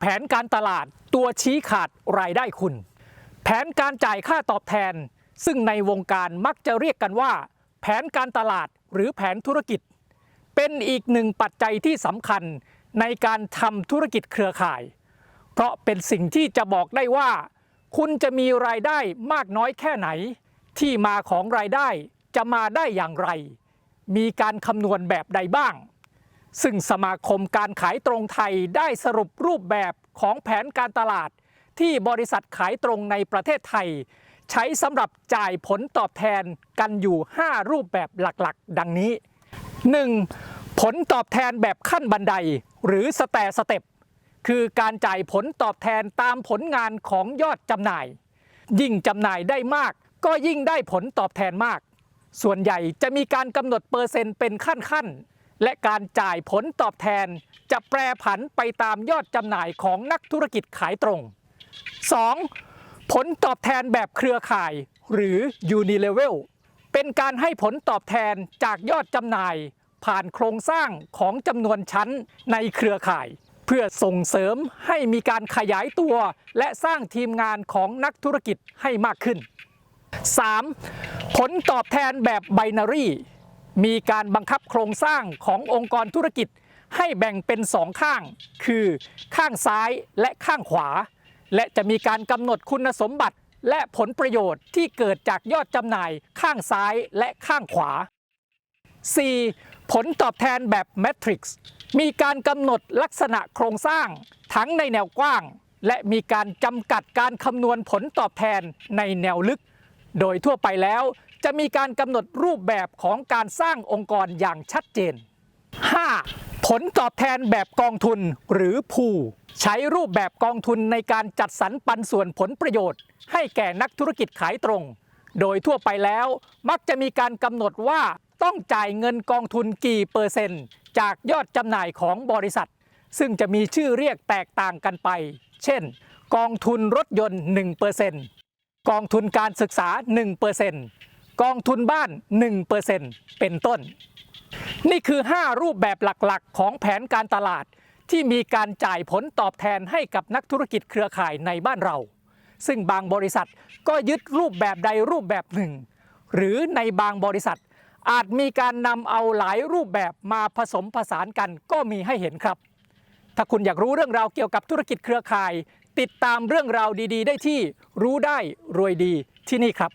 แผนการตลาดตัวชี้ขาดรายได้คุณ แผนการจ่ายค่าตอบแทน ซึ่งในวงการมักจะเรียกกันว่า แผนการตลาดหรือแผนธุรกิจ เป็นอีกหนึ่งปัจจัยที่สำคัญในการทำธุรกิจเครือข่าย เพราะเป็นสิ่งที่จะบอกได้ว่า คุณจะมีรายได้มากน้อยแค่ไหน ที่มาของรายได้จะมาได้อย่างไร มีการคำนวณแบบใดบ้าง ซึ่งสมาคมการขายตรงไทยได้สรุปรูปแบบของแผนการตลาด ที่บริษัทขายตรงในประเทศไทย ใช้สำหรับจ่ายผลตอบแทนกันอยู่ 5 รูปแบบหลักๆ ดังนี้ 1. ผลตอบแทนแบบขั้นบันได หรือสแตสเต็ปคือการจ่ายผลตอบแทนตามผลงานของยอดจำหน่าย ยิ่งจำหน่ายได้มาก ก็ยิ่งได้ผลตอบแทนมาก ส่วนใหญ่จะมีการกำหนดเปอร์เซ็นต์เป็นขั้นๆ และการจ่ายผลตอบแทนจะแปรผันไปตามยอดจำหน่ายของนักธุรกิจขายตรง 2. ผลตอบแทนแบบเครือข่ายหรือ Unilevel เป็นการให้ผลตอบแทนจากยอดจำหน่าย ผ่านโครงสร้างของจำนวนชั้นในเครือข่าย เพื่อส่งเสริมให้มีการขยายตัว และสร้างทีมงานของนักธุรกิจให้มากขึ้น 3. ผลตอบแทนแบบไบนารี มีการบังคับโครงสร้างขององค์กรธุรกิจให้แบ่งเป็นสองข้าง คือข้างซ้ายและข้างขวา และจะมีการกำหนดคุณสมบัติและผลประโยชน์ที่เกิดจากยอดจำหน่ายข้างซ้ายและข้างขวา 4. ผลตอบแทนแบบแมทริกซ์มีการกำหนดลักษณะโครงสร้างทั้งในแนวกว้าง และมีการจำกัดการคำนวณผลตอบแทนในแนวลึก โดยทั่วไปแล้ว จะมีการกำหนดรูปแบบของการสร้างองค์กรอย่างชัดเจน 5. ผลตอบแทนแบบกองทุนหรือพูใช้รูปแบบกองทุนในการจัดสรรปันส่วนผลประโยชน์ ให้แก่นักธุรกิจขายตรง โดยทั่วไปแล้วมักจะมีการกำหนดว่าต้องจ่ายเงินกองทุนกี่เปอร์เซ็นต์ จากยอดจำหน่ายของบริษัท ซึ่งจะมีชื่อเรียกแตกต่างกันไป เช่น กองทุนรถยนต์ 1%กองทุนการศึกษา 1% กองทุนบ้าน 1%เป็นต้น นี่คือ 5 รูปแบบหลักๆ ของแผนการตลาดที่มีการจ่ายผลตอบแทนให้กับนักธุรกิจเครือข่ายในบ้านเรา ซึ่งบางบริษัทก็ยึดรูปแบบใดรูปแบบหนึ่ง หรือในบางบริษัท อาจมีการนำเอาหลายรูปแบบมาผสมผสานกันก็มีให้เห็นครับ ถ้าคุณอยากรู้เรื่องราวเกี่ยวกับธุรกิจเครือข่าย ติดตามเรื่องราวดี ๆ ได้ที่รู้ได้รวยดีที่นี่ครับ